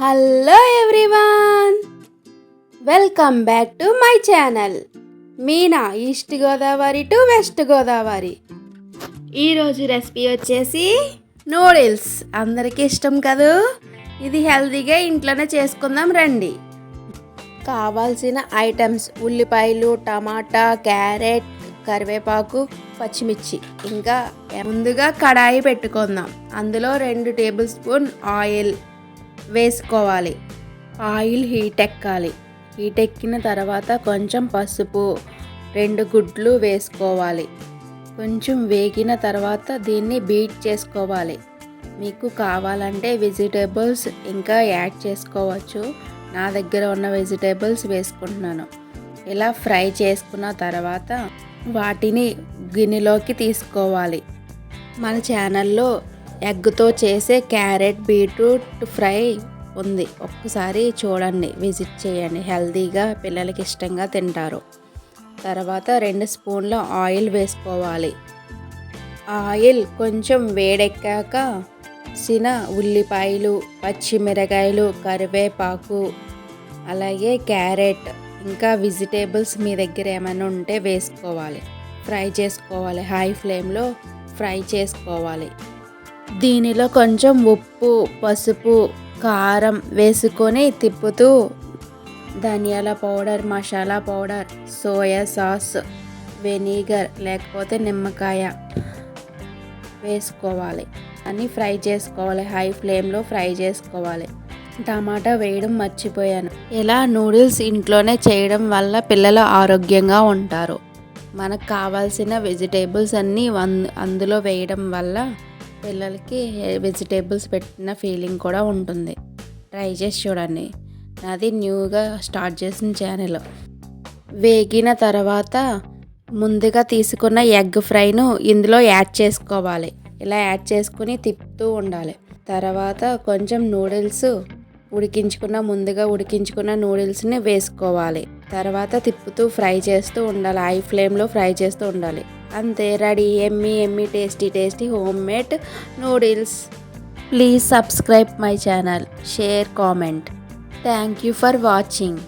Hello everyone welcome back to my channel Meena east Godavari to west Godavari ఈరోజు recipe వచ్చేసి noodles అందరికీ ఇష్టం కదూ? ఇది హెల్తీగా ఇంట్లోనే చేసుకుందాం రండి. కావాల్సిన ఐటమ్స్ ఉల్లిపాయలు టమాటా క్యారెట్ కరివేపాకు పచ్చిమిర్చి. ఇంకా ముందుగా కడాయి పెట్టుకుందాం. అందులో రెండు టేబుల్ స్పూన్ ఆయిల్ వేసుకోవాలి. ఆయిల్ హీట్ ఎక్కాలి. హీట్ ఎక్కిన తర్వాత కొంచెం పసుపు రెండు గుడ్లు వేసుకోవాలి. కొంచెం వేగిన తర్వాత దీన్ని బీట్ చేసుకోవాలి. మీకు కావాలంటే వెజిటేబుల్స్ ఇంకా యాడ్ చేసుకోవచ్చు. నా దగ్గర ఉన్న వెజిటేబుల్స్ వేసుకుంటున్నాను. ఇలా ఫ్రై చేసుకున్న తర్వాత వాటిని గిన్నెలోకి తీసుకోవాలి. మన ఛానల్లో ఎగ్తో చేసే క్యారెట్ బీట్రూట్ ఫ్రై ఉంది. ఒక్కసారి చూడండి విజిట్ చేయండి. హెల్తీగా పిల్లలకి ఇష్టంగా తింటారు. తర్వాత రెండు స్పూన్ల ఆయిల్ వేసుకోవాలి. ఆయిల్ కొంచెం వేడెక్కాక సిన ఉల్లిపాయలు పచ్చిమిరకాయలు కరివేపాకు అలాగే క్యారెట్ ఇంకా వెజిటేబుల్స్ మీ దగ్గర ఏమైనా ఉంటే వేసుకోవాలి. ఫ్రై చేసుకోవాలి. హై ఫ్లేమ్లో ఫ్రై చేసుకోవాలి. దీనిలో కొంచెం ఉప్పు పసుపు కారం వేసుకొని తిప్పుతూ ధనియాల powder masala powder soya sauce vinegar లేకపోతే నిమ్మకాయ వేసుకోవాలి. అన్నీ ఫ్రై చేసుకోవాలి. హై ఫ్లేమ్లో ఫ్రై చేసుకోవాలి. టమాటా వేయడం మర్చిపోయాను. ఇలా నూడిల్స్ ఇంట్లోనే చేయడం వల్ల పిల్లలు ఆరోగ్యంగా ఉంటారు. మనకు కావాల్సిన వెజిటేబుల్స్ అన్నీ అందులో వేయడం వల్ల పిల్లలకి వెజిటేబుల్స్ పెట్టిన ఫీలింగ్ కూడా ఉంటుంది. ట్రై చేసి చూడండి. నాది న్యూగా స్టార్ట్ చేసిన ఛానల్ వేగిన తర్వాత ముందుగా తీసుకున్న ఎగ్ ఫ్రైను ఇందులో యాడ్ చేసుకోవాలి. ఇలా యాడ్ చేసుకుని తిప్పుతూ ఉండాలి. తర్వాత కొంచెం నూడిల్స్ ఉడికించుకున్న ముందుగా ఉడికించుకున్న నూడిల్స్ని వేసుకోవాలి. తర్వాత తిప్పుతూ ఫ్రై చేస్తూ ఉండాలి. హై ఫ్లేమ్లో ఫ్రై చేస్తూ ఉండాలి. అంతే ready. Yummy yummy tasty tasty homemade noodles. Please subscribe my channel. Share comment. Thank you for watching.